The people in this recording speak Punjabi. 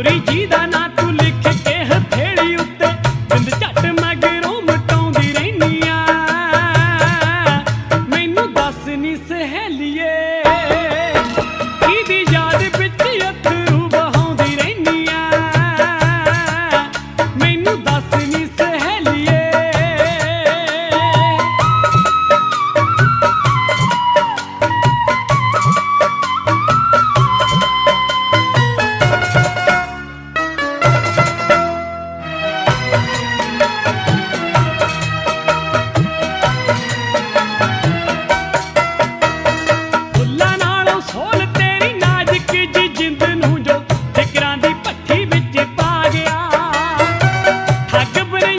ਗੋਰੀ ਜੀ ਦਾ ਨਾਂ ਤੂੰ ਲਿਖ ਕੇ ਹਥੇਲੀ ਉੱਤੇ। ਬਿੰਦ ਝੱਟ ਮਗਰੋਂ ਮਟਾਉਂਦੀ ਰਹਿਨੀ ਆ। ਮੈਨੂੰ ਦੱਸ ਨੀ ਸਹੇਲੀਏ।